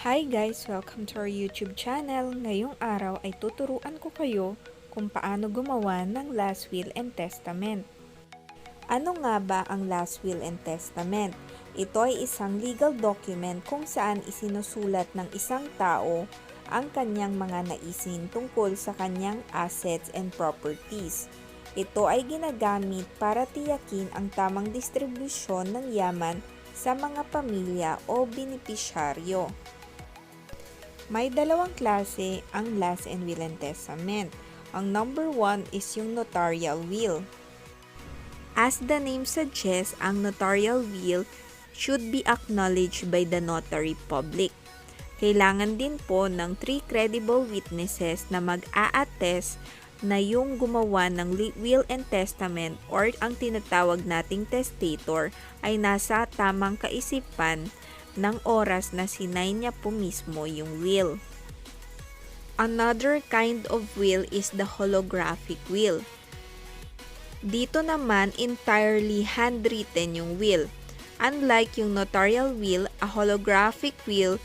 Hi guys! Welcome to our YouTube channel. Ngayong araw ay tuturuan ko kayo kung paano gumawa ng Last Will and Testament. Ano nga ba ang Last Will and Testament? Ito ay isang legal document kung saan isinusulat ng isang tao ang kanyang mga naisin tungkol sa kanyang assets and properties. Ito ay ginagamit para tiyakin ang tamang distribusyon ng yaman sa mga pamilya o benepisyaryo. May dalawang klase ang Last and Will and Testament. Ang number one is yung notarial will. As the name suggests, ang notarial will should be acknowledged by the notary public. Kailangan din po ng three credible witnesses na mag-a-attest na yung gumawa ng will and testament or ang tinatawag nating testator ay nasa tamang kaisipan ng oras na sinay niya po mismo yung will. Another kind of will is the holographic will. Dito naman entirely handwritten yung will. Unlike yung notarial will, a holographic will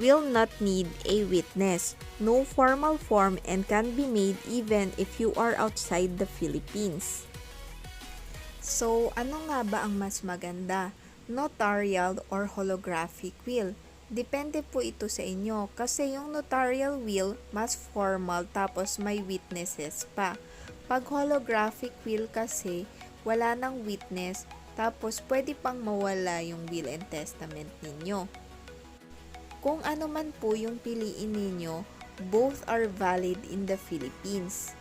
will not need a witness, no formal form and can be made even if you are outside the Philippines. So, ano nga ba ang mas maganda? Notarial or holographic will? Depende po ito sa inyo kasi yung notarial will mas formal tapos may witnesses pa. Pag holographic will kasi wala nang witness tapos pwede pang mawala yung will and testament ninyo. Kung ano man po yung piliin ninyo, both are valid in the Philippines.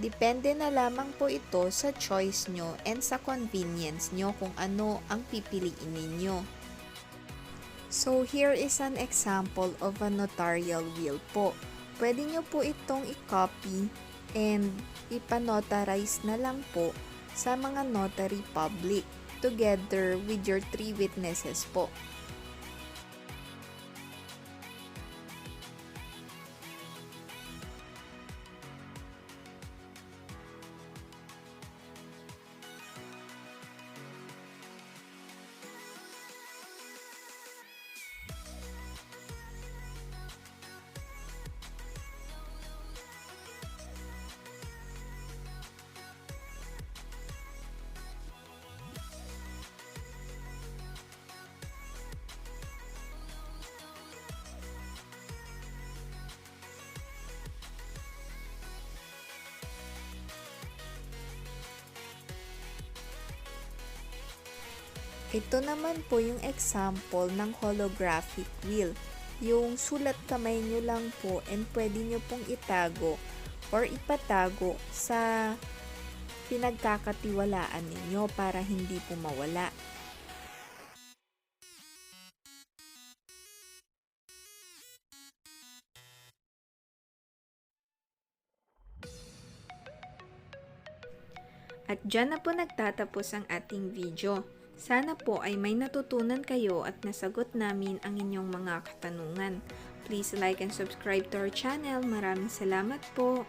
Depende na lamang po ito sa choice nyo and sa convenience nyo kung ano ang pipiliin ninyo. So, here is an example of a notarial will po. Pwede nyo po itong i-copy and ipanotarize na lang po sa mga notary public together with your three witnesses po. Ito naman po yung example ng holographic will. Yung sulat kamay nyo lang po and pwede nyo pong itago or ipatago sa pinagkakatiwalaan ninyo para hindi po mawala. At dyan na po nagtatapos ang ating video. Sana po ay may natutunan kayo at nasagot namin ang inyong mga katanungan. Please like and subscribe to our channel. Maraming salamat po.